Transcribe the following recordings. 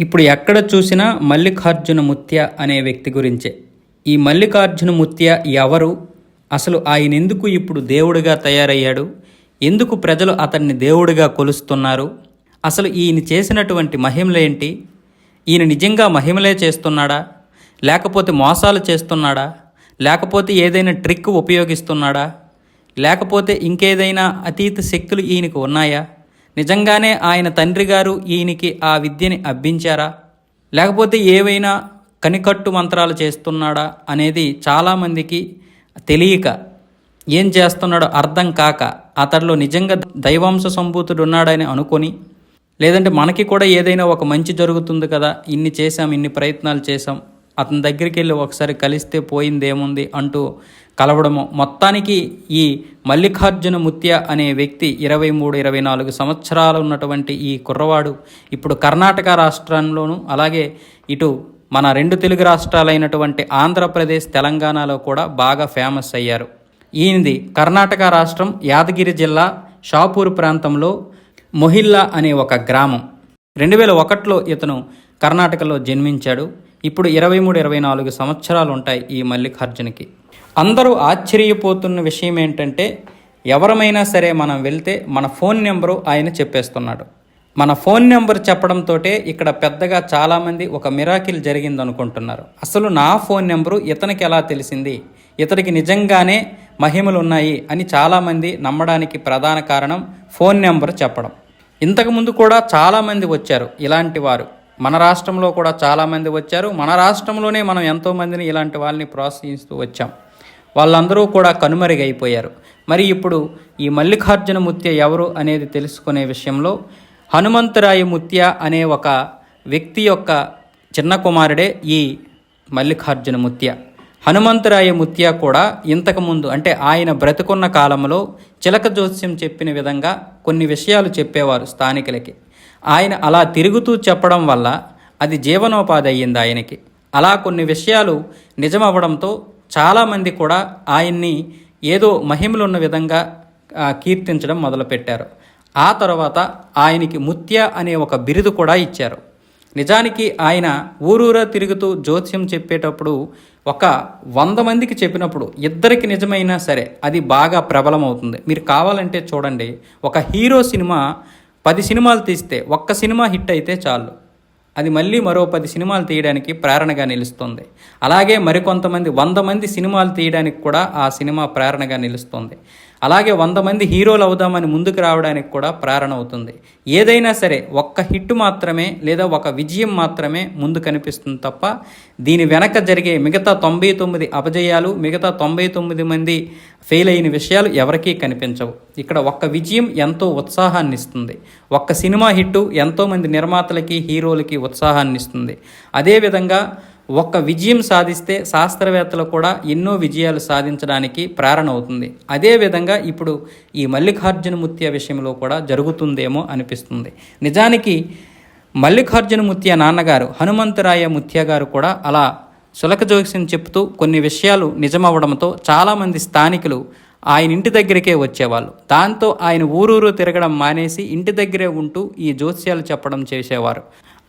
ఇప్పుడు ఎక్కడ చూసినా మల్లికార్జున ముత్య అనే వ్యక్తి గురించే. ఈ మల్లికార్జున ముత్య ఎవరు? అసలు ఆయన ఎందుకు ఇప్పుడు దేవుడిగా తయారయ్యాడు? ఎందుకు ప్రజలు అతన్ని దేవుడిగా కొలుస్తున్నారు? అసలు ఈయన చేసినటువంటి మహిమలేంటి ఈయన నిజంగా మహిమలే చేస్తున్నాడా? లేకపోతే మోసాలు చేస్తున్నాడా? లేకపోతే ఏదైనా ట్రిక్ ఉపయోగిస్తున్నాడా? లేకపోతే ఇంకేదైనా అతీత శక్తులు ఈయనకు ఉన్నాయా? నిజంగానే ఆయన తండ్రి గారు ఈయనకి ఆ విద్యని అబ్బించారా? లేకపోతే ఏవైనా కనికట్టు మంత్రాలు చేస్తున్నాడా అనేది చాలామందికి తెలియక ఏం చేస్తున్నాడో అర్థం కాక అతడిలో నిజంగా దైవాంశ సంభూతుడు ఉన్నాడని అనుకొని లేదంటే మనకి కూడా ఏదైనా ఒక మంచి జరుగుతుంది కదా ఇన్ని చేశాం ఇన్ని ప్రయత్నాలు చేశాం అతని దగ్గరికి వెళ్ళి ఒకసారి కలిస్తే పోయిందేముంది అంటూ కలవడము. మొత్తానికి ఈ మల్లికార్జున ముత్య అనే వ్యక్తి ఇరవై మూడు ఇరవై నాలుగు సంవత్సరాలు ఉన్నటువంటి ఈ కుర్రవాడు ఇప్పుడు కర్ణాటక రాష్ట్రంలోనూ అలాగే ఇటు మన రెండు తెలుగు రాష్ట్రాలైనటువంటి ఆంధ్రప్రదేశ్ తెలంగాణలో కూడా బాగా ఫేమస్ అయ్యారు. ఈయనది కర్ణాటక రాష్ట్రం యాదగిరి జిల్లా షాపూర్ ప్రాంతంలో మొహిల్లా అనే ఒక గ్రామం. రెండు వేల ఒకటిలో ఇతను కర్ణాటకలో జన్మించాడు. ఇప్పుడు ఇరవై మూడు ఇరవై నాలుగు సంవత్సరాలు ఉంటాయి ఈ మల్లికార్జునకి. అందరూ ఆశ్చర్యపోతున్న విషయం ఏంటంటే ఎవరమైనా సరే మనం వెళ్తే మన ఫోన్ నెంబరు ఆయన చెప్పేస్తున్నాడు. మన ఫోన్ నెంబర్ చెప్పడంతో ఇక్కడ పెద్దగా చాలామంది ఒక మిరాకిల్ జరిగింది అనుకుంటున్నారు అసలు నా ఫోన్ నెంబరు ఇతనికి ఎలా తెలిసింది? ఇతనికి నిజంగానే మహిమలు ఉన్నాయి అని చాలామంది నమ్మడానికి ప్రధాన కారణం ఫోన్ నెంబర్ చెప్పడం. ఇంతకుముందు కూడా చాలామంది వచ్చారు ఇలాంటి వారు. మన రాష్ట్రంలో కూడా చాలామంది వచ్చారు. మన రాష్ట్రంలోనే మనం ఎంతోమందిని ఇలాంటి వాళ్ళని ప్రోత్సహిస్తూ వచ్చాం. వాళ్ళందరూ కూడా కనుమరుగైపోయారు. మరి ఇప్పుడు ఈ మల్లికార్జున ముత్య ఎవరు అనేది తెలుసుకునే విషయంలో హనుమంతరాయ ముత్య అనే ఒక వ్యక్తి యొక్క చిన్న కుమారుడే ఈ మల్లికార్జున ముత్య. హనుమంతరాయ ముత్య కూడా ఇంతకుముందు అంటే ఆయన బ్రతుకున్న కాలంలో చిలక జోస్యం చెప్పిన విధంగా కొన్ని విషయాలు చెప్పేవారు స్థానికులకి. ఆయన అలా తిరుగుతూ చెప్పడం వల్ల అది జీవనోపాధి అయ్యింది ఆయనకి. అలా కొన్ని విషయాలు నిజమవ్వడంతో చాలామంది కూడా ఆయన్ని ఏదో మహిమలున్న విధంగా కీర్తించడం మొదలుపెట్టారు. ఆ తర్వాత ఆయనకి ముత్య అనే ఒక బిరుదు కూడా ఇచ్చారు. నిజానికి ఆయన ఊరూరా తిరుగుతూ జ్యోత్స్యం చెప్పేటప్పుడు ఒక వంద మందికి చెప్పినప్పుడు ఇద్దరికి నిజమైనా సరే అది బాగా ప్రబలమవుతుంది. మీరు కావాలంటే చూడండి ఒక హీరో సినిమా పది సినిమాలు తీస్తే ఒక్క సినిమా హిట్ అయితే చాలు. అది మళ్ళీ మరో పది సినిమాలు తీయడానికి ప్రేరణగా నిలుస్తుంది. అలాగే మరికొంతమంది వంద మంది సినిమాలు తీయడానికి కూడా ఆ సినిమా ప్రేరణగా నిలుస్తుంది. అలాగే వంద మంది హీరోలు అవుదామని ముందుకు రావడానికి కూడా ప్రేరణ అవుతుంది. ఏదైనా సరే ఒక్క హిట్ మాత్రమే లేదా ఒక విజయం మాత్రమే ముందు కనిపిస్తుంది తప్ప దీని వెనక జరిగే మిగతా తొంభై తొమ్మిది అపజయాలు మిగతా తొంభై తొమ్మిది మంది ఫెయిల్ అయిన విషయాలు ఎవరికీ కనిపించవు. ఇక్కడ ఒక్క విజయం ఎంతో ఉత్సాహాన్ని ఇస్తుంది ఒక్క సినిమా హిట్టు ఎంతోమంది నిర్మాతలకి హీరోలకి ఉత్సాహాన్ని ఇస్తుంది అదేవిధంగా ఒక్క విజయం సాధిస్తే శాస్త్రవేత్తలు కూడా ఎన్నో విజయాలు సాధించడానికి ప్రేరణ అవుతుంది. అదేవిధంగా ఇప్పుడు ఈ మల్లికార్జున ముత్య విషయంలో కూడా జరుగుతుందేమో అనిపిస్తుంది. నిజానికి మల్లికార్జున ముత్య నాన్నగారు హనుమంతరాయ ముత్య గారు కూడా అలా సులక జోక్యం చెప్తూ కొన్ని విషయాలు నిజమవడంతో చాలామంది స్థానికులు ఆయన ఇంటి దగ్గరికే వచ్చేవాళ్ళు. దాంతో ఆయన ఊరూరు తిరగడం మానేసి ఇంటి దగ్గరే ఉంటూ ఈ జ్యోత్స్యాలు చెప్పడం చేసేవారు.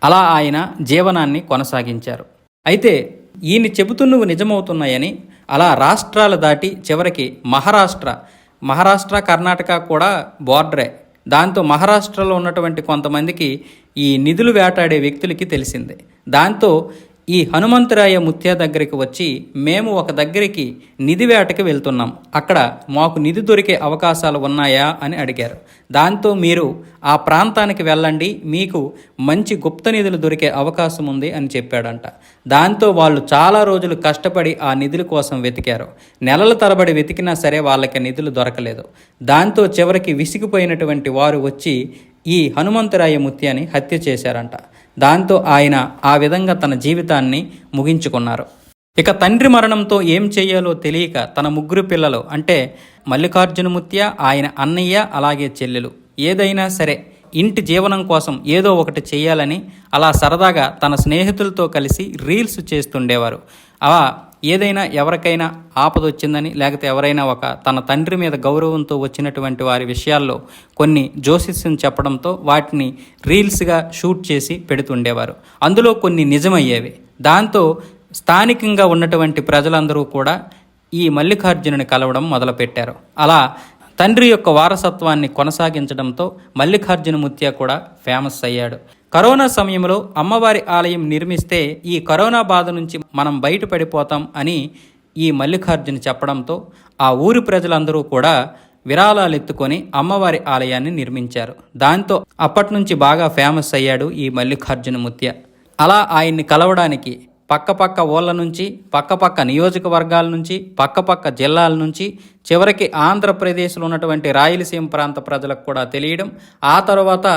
అలా ఆయన జీవనాన్ని కొనసాగించారు. అయితే ఈయన చెబుతున్నవి నిజమవుతున్నాయని అలా రాష్ట్రాలు దాటి చివరికి మహారాష్ట్ర. మహారాష్ట్ర కర్ణాటక కూడా బోర్డరే. దాంతో మహారాష్ట్రలో ఉన్నటువంటి కొంతమందికి ఈ నిధులు వేటాడే వ్యక్తులకి తెలిసింది. దాంతో ఈ హనుమంతరాయ ముత్య దగ్గరికి వచ్చి మేము ఒక దగ్గరికి నిధి వేటకి వెళ్తున్నాం. అక్కడ మాకు నిధి దొరికే అవకాశాలు ఉన్నాయా అని అడిగారు. దాంతో మీరు ఆ ప్రాంతానికి వెళ్ళండి. మీకు మంచి గుప్త నిధులు దొరికే అవకాశం ఉంది అని చెప్పాడంట. దాంతో వాళ్ళు చాలా రోజులు కష్టపడి ఆ నిధుల కోసం వెతికారు. నెలల తరబడి వెతికినా సరే వాళ్ళకి నిధులు దొరకలేదు. దాంతో చివరికి విసిగిపోయినటువంటి వారు వచ్చి ఈ హనుమంతరాయ ముత్యాన్ని హత్య చేశారంట. దాంతో ఆయన ఆ విధంగా తన జీవితాన్ని ముగించుకున్నారు. ఇక తండ్రి మరణంతో ఏం చేయాలో తెలియక తన ముగ్గురు పిల్లలు అంటే మల్లికార్జున ముత్య ఆయన అన్నయ్య అలాగే చెల్లెలు. ఏదైనా సరే ఇంటి జీవనం కోసం ఏదో ఒకటి చేయాలని అలా సరదాగా తన స్నేహితులతో కలిసి రీల్స్ చేస్తుండేవారు. అలా ఏదైనా ఎవరికైనా ఆపద వచ్చిందని లేకపోతే ఎవరైనా ఒక తన తండ్రి మీద గౌరవంతో వచ్చినటువంటి వారి విషయాల్లో కొన్ని జోసిస్ని చెప్పడంతో వాటిని రీల్స్గా షూట్ చేసి పెడుతుండేవారు. అందులో కొన్ని నిజమయ్యేవి. దాంతో స్థానికంగా ఉన్నటువంటి ప్రజలందరూ కూడా ఈ మల్లికార్జునుని కలవడం మొదలుపెట్టారు. అలా తండ్రి యొక్క వారసత్వాన్ని కొనసాగించడంతో మల్లికార్జున ముత్య కూడా ఫేమస్ అయ్యాడు. కరోనా సమయంలో అమ్మవారి ఆలయం నిర్మిస్తే ఈ కరోనా బాధ నుంచి మనం బయటపడిపోతాం అని ఈ మల్లికార్జున చెప్పడంతో ఆ ఊరి ప్రజలందరూ కూడా విరాళాలు ఎత్తుకొని అమ్మవారి ఆలయాన్ని నిర్మించారు. దాంతో అప్పటి నుంచి బాగా ఫేమస్ అయ్యాడు ఈ మల్లికార్జున ముత్య. అలా ఆయన్ని కలవడానికి పక్కపక్క ఊళ్ళ నుంచి పక్కపక్క నియోజకవర్గాల నుంచి పక్కపక్క జిల్లాల నుంచి చివరికి ఆంధ్రప్రదేశ్లో ఉన్నటువంటి రాయలసీమ ప్రాంత ప్రజలకు కూడా తెలియడం ఆ తర్వాత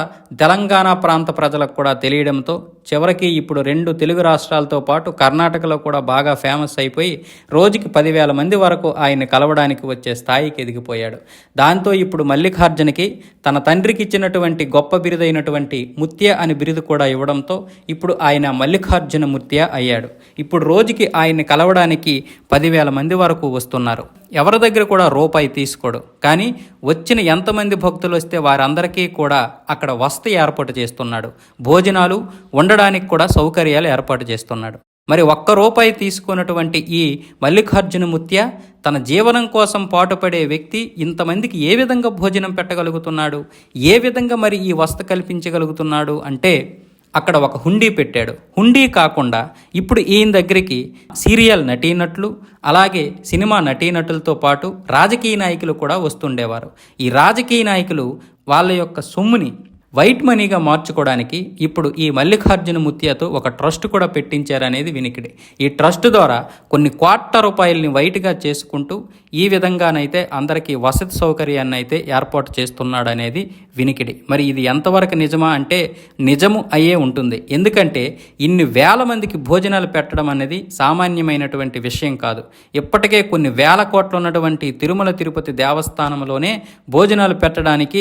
తెలంగాణ ప్రాంత ప్రజలకు కూడా తెలియడంతో చివరికి ఇప్పుడు రెండు తెలుగు రాష్ట్రాలతో పాటు కర్ణాటకలో కూడా బాగా ఫేమస్ అయిపోయి రోజుకి పదివేల మంది వరకు ఆయన్ని కలవడానికి వచ్చే స్థాయికి ఎదిగిపోయాడు. దాంతో ఇప్పుడు మల్లికార్జునకి తన తండ్రికి ఇచ్చినటువంటి గొప్ప బిరుదైనటువంటి ముత్య అని బిరుదు కూడా ఇవ్వడంతో ఇప్పుడు ఆయన మల్లికార్జున ముత్య అయ్యాడు. ఇప్పుడు రోజుకి ఆయన్ని కలవడానికి పదివేల మంది వరకు వస్తున్నారు. ఎవరి దగ్గర కూడా రూపాయి తీసుకోడు. కానీ వచ్చిన ఎంతమంది భక్తులు వస్తే వారందరికీ కూడా అక్కడ వసతి ఏర్పాటు చేస్తున్నాడు. భోజనాలు ఉండడానికి కూడా సౌకర్యాలు ఏర్పాటు చేస్తున్నాడు. మరి ఒక్క రూపాయి తీసుకున్నటువంటి ఈ మల్లికార్జున ముత్య తన జీవనం కోసం పాటుపడే వ్యక్తి ఇంతమందికి ఏ విధంగా భోజనం పెట్టగలుగుతున్నాడు? ఏ విధంగా మరి ఈ వసతి కల్పించగలుగుతున్నాడు? అంటే అక్కడ ఒక హుండీ పెట్టాడు. హుండీ కాకుండా ఇప్పుడు ఈయన దగ్గరికి సీరియల్ నటీనటులు అలాగే సినిమా నటీనటులతో పాటు రాజకీయ నాయకులు కూడా వస్తుండేవారు. ఈ రాజకీయ నాయకులు వాళ్ళ యొక్క సొమ్ముని వైట్ మనీగా మార్చుకోవడానికి ఇప్పుడు ఈ మల్లికార్జున ముత్యతో ఒక ట్రస్ట్ కూడా పెట్టించారనేది వినికిడి. ఈ ట్రస్ట్ ద్వారా కొన్ని కోట్ల రూపాయల్ని వైట్గా చేసుకుంటూ ఈ విధంగానైతే అందరికీ వసతి సౌకర్యాన్ని అయితే ఏర్పాటు చేస్తున్నాడనేది వినికిడి. మరి ఇది ఎంతవరకు నిజమా అంటే నిజము అయ్యే ఉంటుంది. ఎందుకంటే ఇన్ని వేల మందికి భోజనాలు పెట్టడం అనేది సామాన్యమైనటువంటి విషయం కాదు. ఇప్పటికే కొన్ని వేల కోట్లు ఉన్నటువంటి తిరుమల తిరుపతి దేవస్థానంలోనే భోజనాలు పెట్టడానికి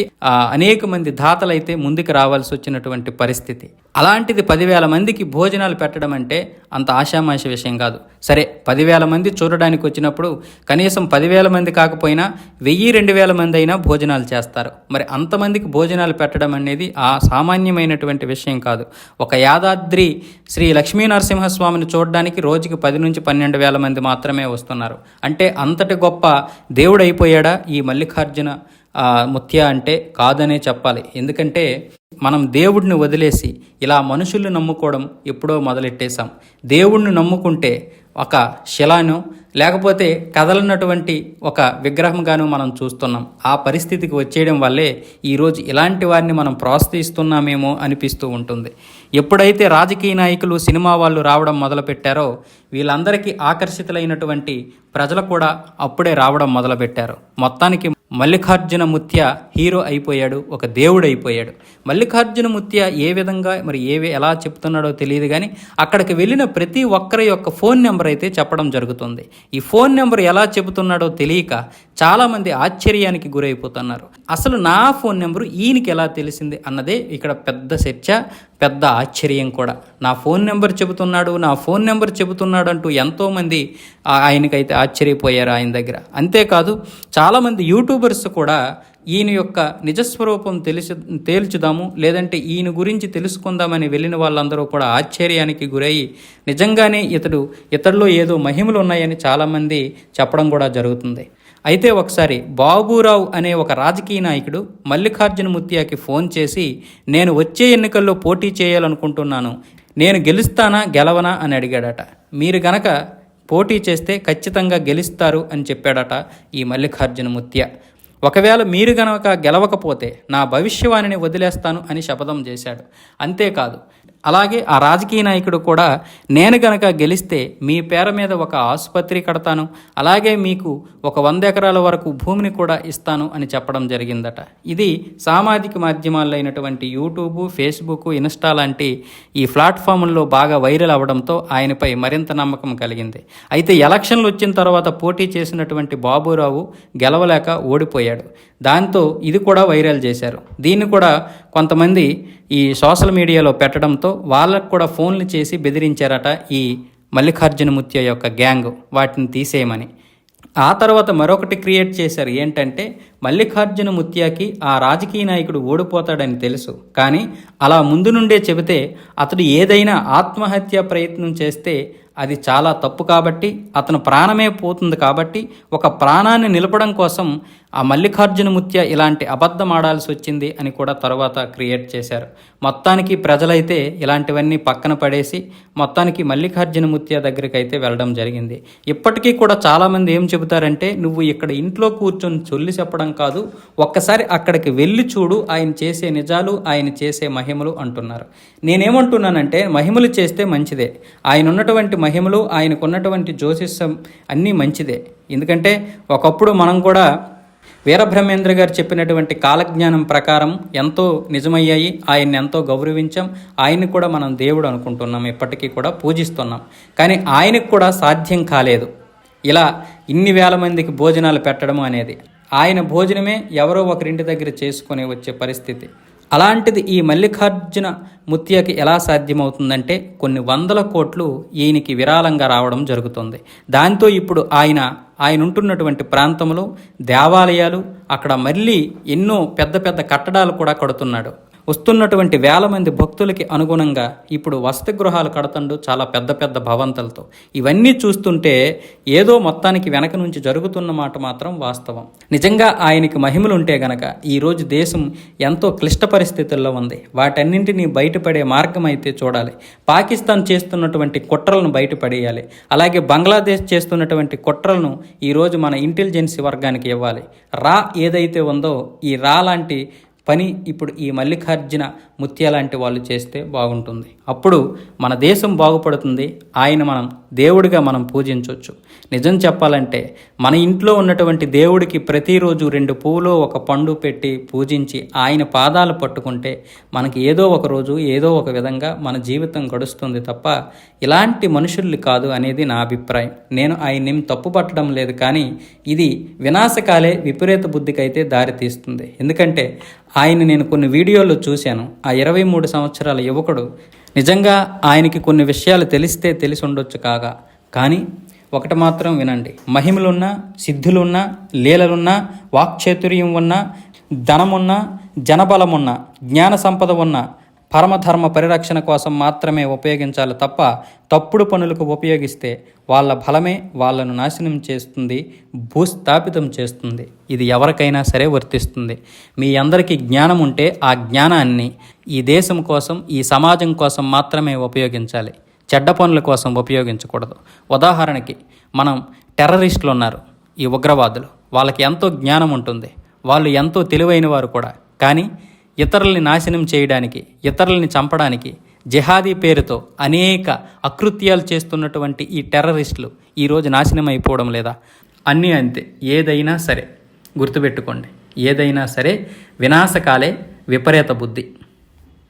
అనేక మంది దాతలైతే ముందుకు రావాల్సి వచ్చినటువంటి పరిస్థితి. అలాంటిది పదివేల మందికి భోజనాలు పెట్టడం అంటే అంత ఆషామాషి విషయం కాదు. సరే పదివేల మంది చూడడానికి వచ్చినప్పుడు కనీసం పదివేల మంది కాకపోయినా వెయ్యి రెండు వేల మంది అయినా భోజనాలు చేస్తారు. మరి అంతమందికి భోజనాలు పెట్టడం అనేది ఆ సామాన్యమైనటువంటి విషయం కాదు. ఒక యాదాద్రి శ్రీ లక్ష్మీ నరసింహస్వామిని చూడడానికి రోజుకి పది నుంచి పన్నెండు వేల మంది మాత్రమే వస్తున్నారు. అంటే అంతటి గొప్ప దేవుడు ఈ మల్లికార్జున? ముత్య అంటే కాదనే చెప్పాలి. ఎందుకంటే మనం దేవుడిని వదిలేసి ఇలా మనుషుల్ని నమ్ముకోవడం ఎప్పుడో మొదలెట్టేశాం. దేవుణ్ణి నమ్ముకుంటే ఒక శిలాను లేకపోతే కదలనటువంటి ఒక విగ్రహంగాను మనం చూస్తున్నాం. ఆ పరిస్థితికి వచ్చేయడం వల్లే ఈరోజు ఇలాంటి వారిని మనం ప్రోత్సహిస్తున్నామేమో అనిపిస్తూ ఉంటుంది. ఎప్పుడైతే రాజకీయ నాయకులు సినిమా వాళ్ళు రావడం మొదలుపెట్టారో వీళ్ళందరికీ ఆకర్షితులైనటువంటి ప్రజలు కూడా అప్పుడే రావడం మొదలుపెట్టారు. మొత్తానికి మల్లికార్జున ముత్య హీరో అయిపోయాడు ఒక దేవుడు అయిపోయాడు. మల్లికార్జున ముత్య ఏ విధంగా మరి ఏవి ఎలా చెప్తున్నాడో తెలియదు కానీ అక్కడికి వెళ్ళిన ప్రతి ఒక్కరి యొక్క ఫోన్ నెంబర్ అయితే చెప్పడం జరుగుతుంది. ఈ ఫోన్ నెంబర్ ఎలా చెబుతున్నాడో తెలియక చాలామంది ఆశ్చర్యానికి గురైపోతున్నారు. అసలు నా ఫోన్ నెంబరు ఈయనకి ఎలా తెలిసింది అన్నదే ఇక్కడ పెద్ద చర్చ పెద్ద ఆశ్చర్యం కూడా. నా ఫోన్ నెంబర్ చెబుతున్నాడు నా ఫోన్ నెంబర్ చెబుతున్నాడు అంటూ ఎంతోమంది ఆయనకైతే ఆశ్చర్యపోయారు ఆయన దగ్గర. అంతేకాదు చాలామంది యూట్యూబర్స్ కూడా ఈయన యొక్క నిజస్వరూపం తెలిసి తేల్చుదాము లేదంటే ఈయన గురించి తెలుసుకుందామని వెళ్ళిన వాళ్ళందరూ కూడా ఆశ్చర్యానికి గురయ్యి నిజంగానే ఇతడు ఇతడిలో ఏదో మహిమలు ఉన్నాయని చాలామంది చెప్పడం కూడా జరుగుతుంది. అయితే ఒకసారి బాబురావు అనే ఒక రాజకీయ నాయకుడు మల్లికార్జున ముత్యాకి ఫోన్ చేసి నేను వచ్చే ఎన్నికల్లో పోటీ చేయాలనుకుంటున్నాను. నేను గెలుస్తానా గెలవనా? అని అడిగాడట. మీరు గనక పోటీ చేస్తే ఖచ్చితంగా గెలుస్తారు అని చెప్పాడట ఈ మల్లికార్జున ముత్య ఒకవేళ మీరు గనక గెలవకపోతే నా భవిష్యవాణిని వదిలేస్తాను అని శపథం చేశాడు. అంతేకాదు అలాగే ఆ రాజకీయ నాయకుడు కూడా నేను గనక గెలిస్తే మీ పేర మీద ఒక ఆసుపత్రి కడతాను అలాగే మీకు ఒక వంద ఎకరాల వరకు భూమిని కూడా ఇస్తాను అని చెప్పడం జరిగిందట. ఇది సామాజిక మాధ్యమాల్లో అయినటువంటి యూట్యూబ్ ఫేస్బుక్ ఇన్స్టా లాంటి ఈ ప్లాట్ఫామ్ల్లో బాగా వైరల్ అవ్వడంతో ఆయనపై మరింత నమ్మకం కలిగింది. అయితే ఎలక్షన్లు వచ్చిన తర్వాత పోటీ చేసినటువంటి బాబురావు గెలవలేక ఓడిపోయాడు. దాంతో ఇది కూడా వైరల్ చేశారు. దీన్ని కూడా కొంతమంది ఈ సోషల్ మీడియాలో పెట్టడంతో వాళ్ళకు కూడా ఫోన్లు చేసి బెదిరించారట ఈ మల్లికార్జునముత్య యొక్క గ్యాంగ్ వాటిని తీసేయమని. ఆ తర్వాత మరొకటి క్రియేట్ చేశారు. ఏంటంటే మల్లికార్జున ముత్యాకి ఆ రాజకీయ నాయకుడు ఓడిపోతాడని తెలుసు. కానీ అలా ముందు నుండే చెబితే అతడు ఏదైనా ఆత్మహత్య ప్రయత్నం చేస్తే అది చాలా తప్పు కాబట్టి అతను ప్రాణమే పోతుంది కాబట్టి ఒక ప్రాణాన్ని నిలపడం కోసం ఆ మల్లికార్జున ముత్య ఇలాంటి అబద్ధం ఆడాల్సి వచ్చింది అని కూడా తర్వాత క్రియేట్ చేశారు. మొత్తానికి ప్రజలైతే ఇలాంటివన్నీ పక్కన పడేసి మొత్తానికి మల్లికార్జున ముత్య దగ్గరికి అయితే వెళ్ళడం జరిగింది. ఇప్పటికీ కూడా చాలామంది ఏం చెబుతారంటే నువ్వు ఇక్కడ ఇంట్లో కూర్చొని చొల్లి చెప్పడం కాదు ఒక్కసారి అక్కడికి వెళ్ళి చూడు ఆయన చేసే నిజాలు ఆయన చేసే మహిమలు అంటున్నారు. నేనేమంటున్నానంటే మహిమలు చేస్తే మంచిదే. ఆయన ఉన్నటువంటి మహిమలు ఆయనకున్నటువంటి జ్యోతిష్యం అన్నీ మంచిదే. ఎందుకంటే ఒకప్పుడు మనం కూడా వీరబ్రహ్మేంద్ర గారు చెప్పినటువంటి కాలజ్ఞానం ప్రకారం ఎంతో నిజమయ్యాయి ఆయన్ని ఎంతో గౌరవించాం ఆయన్ని కూడా మనం దేవుడు అనుకుంటున్నాం ఇప్పటికీ కూడా పూజిస్తున్నాం. కానీ ఆయనకు కూడా సాధ్యం కాలేదు. ఇలా ఇన్ని వేల మందికి భోజనాలు పెట్టడం అనేది. ఆయన భోజనమే ఎవరో ఒకరింటి దగ్గర చేసుకొని వచ్చే పరిస్థితి. అలాంటిది ఈ మల్లికార్జున ముత్యకి ఎలా సాధ్యమవుతుందంటే కొన్ని వందల కోట్లు ఈయనకి విరాళంగా రావడం జరుగుతుంది. దాంతో ఇప్పుడు ఆయన ఆయన ఉంటున్నటువంటి ప్రాంతంలో దేవాలయాలు అక్కడ మళ్ళీ ఎన్నో పెద్ద పెద్ద కట్టడాలు కూడా కడుతున్నాడు. వస్తున్నటువంటి వేల మంది భక్తులకి అనుగుణంగా ఇప్పుడు వసతి గృహాలు కడుతుండు చాలా పెద్ద పెద్ద భవంతులతో. ఇవన్నీ చూస్తుంటే ఏదో మొత్తానికి వెనక నుంచి జరుగుతున్న మాట మాత్రం వాస్తవం. నిజంగా ఆయనకి మహిమలుంటే గనక ఈరోజు దేశం ఎంతో క్లిష్ట పరిస్థితుల్లో ఉంది. వాటన్నింటినీ బయటపడే మార్గం అయితే చూడాలి. పాకిస్తాన్ చేస్తున్నటువంటి కుట్రలను బయటపడేయాలి. అలాగే బంగ్లాదేశ్ చేస్తున్నటువంటి కుట్రలను ఈరోజు మన ఇంటెలిజెన్సీ వర్గానికి ఇవ్వాలి. రా ఏదైతే ఉందో ఈ రా లాంటి పని ఇప్పుడు ఈ మల్లికార్జున ముత్య లాంటి వాళ్ళు చేస్తే బాగుంటుంది. అప్పుడు మన దేశం బాగుపడుతుంది. ఆయన మనం దేవుడిగా మనం పూజించవచ్చు నిజం చెప్పాలంటే మన ఇంట్లో ఉన్నటువంటి దేవుడికి ప్రతిరోజు రెండు పువ్వులు ఒక పండు పెట్టి పూజించి ఆయన పాదాలు పట్టుకుంటే మనకి ఏదో ఒక రోజు ఏదో ఒక విధంగా మన జీవితం గడుస్తుంది తప్ప ఇలాంటి మనుషుల్ని కాదు అనేది నా అభిప్రాయం. నేను ఆయన్ని తప్పు పట్టడం లేదు కానీ ఇది వినాశకాలే విపరీత బుద్ధికైతే అయితే దారితీస్తుంది ఎందుకంటే ఆయన నేను కొన్ని వీడియోల్లో చూశాను. ఆ ఇరవై మూడు సంవత్సరాల యువకుడు నిజంగా ఆయనకి కొన్ని విషయాలు తెలిస్తే తెలిసి ఉండొచ్చు కాగా. కానీ ఒకటి మాత్రం వినండి. మహిమలున్నా సిద్ధులున్నా లీలలున్నా వాక్చేతుర్యం ఉన్నా ధనమున్నా జనబలమున్న జ్ఞాన సంపద ఉన్న పరమధర్మ పరిరక్షణ కోసం మాత్రమే ఉపయోగించాలి తప్ప తప్పుడు పనులకు ఉపయోగిస్తే వాళ్ళ బలమే వాళ్ళను నాశనం చేస్తుంది భూస్థాపితం చేస్తుంది. ఇది ఎవరికైనా సరే వర్తిస్తుంది. మీ అందరికీ జ్ఞానం ఉంటే ఆ జ్ఞానాన్ని ఈ దేశం కోసం ఈ సమాజం కోసం మాత్రమే ఉపయోగించాలి. చెడ్డ పనుల కోసం ఉపయోగించకూడదు. ఉదాహరణకి మనం టెర్రరిస్టులు ఉన్నారు ఈ ఉగ్రవాదులు. వాళ్ళకి ఎంతో జ్ఞానం ఉంటుంది. వాళ్ళు ఎంతో తెలివైన వారు కూడా. కానీ ఇతరుల్ని నాశనం చేయడానికి ఇతరుల్ని చంపడానికి జిహాదీ పేరుతో అనేక అకృత్యాలు చేస్తున్నటువంటి ఈ టెర్రరిస్టులు ఈరోజు నాశనం అయిపోవడం లేదా? అన్నీ అంతే. ఏదైనా సరే గుర్తుపెట్టుకోండి. ఏదైనా సరే వినాశకాలే విపరీత బుద్ధి.